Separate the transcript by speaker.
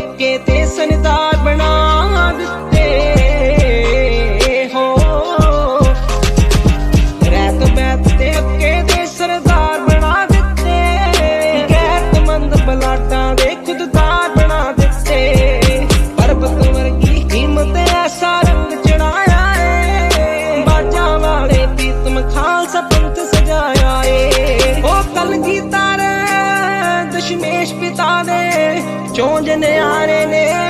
Speaker 1: ਪੱਕੇ ਤੇ ਸੰਦਾਰ ਬਣਾ ਦਿੱਤੇ। ਹੋ। ਰੈਤ ਬੈਤ ਤੇ ਅੱਕੇ ਤੇ ਸਰਦਾਰ ਬਣਾ ਦਿੱਤੇ। ਗੈਰਤਮੰਦ ਬਲਾਟਾਂ ਦੇ ਖੁਦਦਾਰ ਬਣਾ ਦਿੱਤੇ। ਪਰਬਤ ਵਰਗੀ ਕੀਮਤ ਐਸਾ ਰੰਗ ਚੜਾਇਆ ਏ। ਬਾਜਾਂ ਵਾਲੇ ਪੀਤਮ ਖਾਲਸਾ ਪੰਥ ਸਜਾਇਆ ਏ। ਕਲਗੀਧਰ ਪਿਤਾ ਦੇ ਚੋਂ ਨਿਆਰੇ ਨੇ